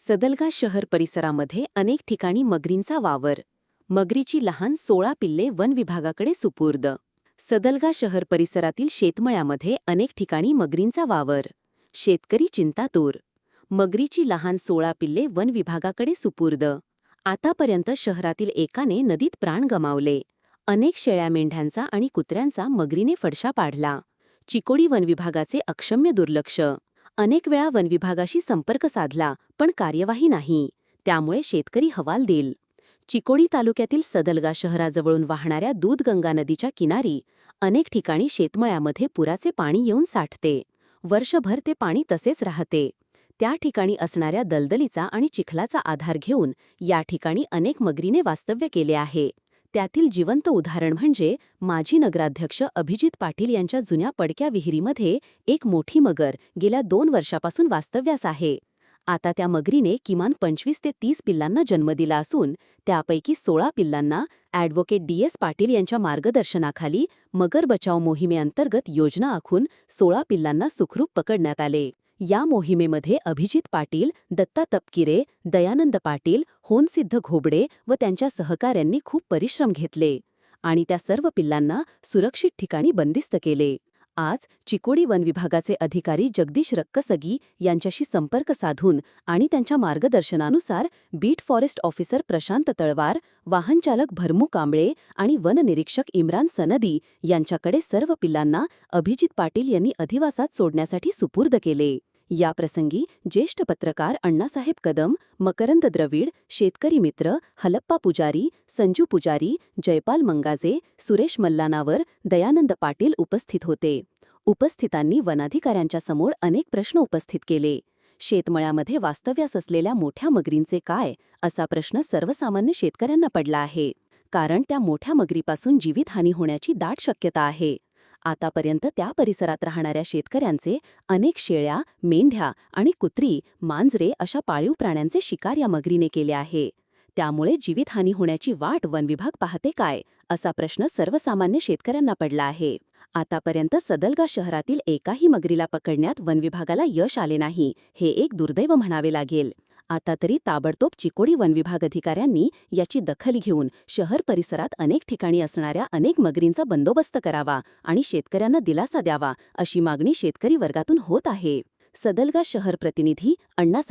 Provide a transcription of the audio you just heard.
सदलगा शहर परिसरामध्ये अनेक ठिकाणी मगरींचा वावर. मगरीची लहान सोळा पिल्ले वन विभागाकडे सुपूर्द. सदलगा शहर परिसरातील शेतमळ्यामध्ये अनेक ठिकाणी मगरींचा वावर. शेतकरी चिंतातूर. मगरीची लहान सोळा पिल्ले वन विभागाकडे सुपूर्द. आतापर्यंत शहरातील एकाने नदीत प्राण गमावले. अनेक शेळ्या मेंढ्यांचा आणि कुत्र्यांचा मगरीने फडशा पाडला. चिकोडी वनविभागाचे अक्षम्य दुर्लक्ष. अनेक वेळा वनविभागाशी संपर्क साधला पण कार्यवाही नाही. त्यामुळे शेतकरी हवाल देईल. चिकोडी तालुक्यातील सदलगा शहराजवळून वाहणाऱ्या दूधगंगा नदीच्या किनारी अनेक ठिकाणी शेतमळ्यामध्ये पुराचे पाणी येऊन साठते. वर्षभर ते पाणी तसेच राहते. त्या ठिकाणी असणाऱ्या दलदलीचा आणि चिखलाचा आधार घेऊन या ठिकाणी अनेक मगरीने वास्तव्य केले आहे. त्यातील जिवंत उदाहरण म्हणजे माजी नगराध्यक्ष अभिजित पाटील यांच्या जुन्या पडक्या विहिरीमध्ये एक मोठी मगर गेल्या दोन वर्षापासून वास्तव्यास आहे. आता त्या मगरीने किमान पंचवीस ते तीस पिल्लांना जन्म दिला असून त्यापैकी सोळा पिल्लांना ॲडव्होकेट डी एस पाटील यांच्या मार्गदर्शनाखाली मगर बचाव मोहिमेअंतर्गत योजना आखून सोळा पिल्लांना सुखरूप पकडण्यात आले. या मोहिमेमध्ये अभिजित पाटील दत्ता तपकिरे दयानंद पाटील होनसिद्ध घोबडे व त्यांच्या सहकाऱ्यांनी खूप परिश्रम घेतले आणि त्या सर्व पिल्लांना सुरक्षित ठिकाणी बंदिस्त केले. आज चिकोडी वन विभागाचे अधिकारी जगदीश रक्कसगी यांच्याशी संपर्क साधून आणि त्यांच्या मार्गदर्शनानुसार beat forest officer Prashant Talwar वाहनचालक भरमू कांबळे आणि वननिरीक्षक इम्रान सनदी यांच्याकडे सर्व पिल्लांना अभिजित पाटील यांनी अधिवासात सोडण्यासाठी सुपूर्द केले. याप्रसंगी ज्येष्ठ पत्रकार अण्णासाहेब कदम मकरंद द्रविड शेतकरी मित्र हलप्पा पुजारी संजू पुजारी जयपाल मंगाजे सुरेश मल्लानावर दयानंद पाटील उपस्थित होते. उपस्थितांनी वनाधिकाऱ्यांच्या समोर अनेक प्रश्न उपस्थित केले. शेतमळ्यामध्ये वास्तव्यास असलेल्या मोठ्या मगरींचे काय? असा प्रश्न सर्वसामान्य शेतकऱ्यांना पडला आहे. कारण त्या मोठ्या मगरीपासून जीवितहानी होण्याची दाट शक्यता आहे. आतापर्यंत त्या परिसरात राहणाऱ्या शेतकऱ्यांचे अनेक शेळ्या मेंढ्या आणि कुत्री मांजरे अशा पाळीव प्राण्यांचे शिकार या मगरीने केले आहे. त्यामुळे जीवितहानी होण्याची वाट वनविभाग पाहते काय असा प्रश्न सर्वसामान्य शेतकऱ्यांना पडला आहे. आतापर्यंत सदलगा शहरातील एकाही मगरीला पकडण्यात वनविभागाला यश आले नाही हे एक दुर्दैव म्हणावे लागेल. आता तरी ताबडतोब चिकोडी वनविभाग अधिकाऱ्यांनी याची दखल घेऊन शहर परिसरात अनेक ठिकाणी असणाऱ्या अनेक मगरींचा बंदोबस्त करावा आणि शेतकऱ्यांना दिलासा द्यावा अशी मागणी शेतकरी वर्गातून होत आहे. सदलगा शहर प्रतिनिधी अण्णासाहेब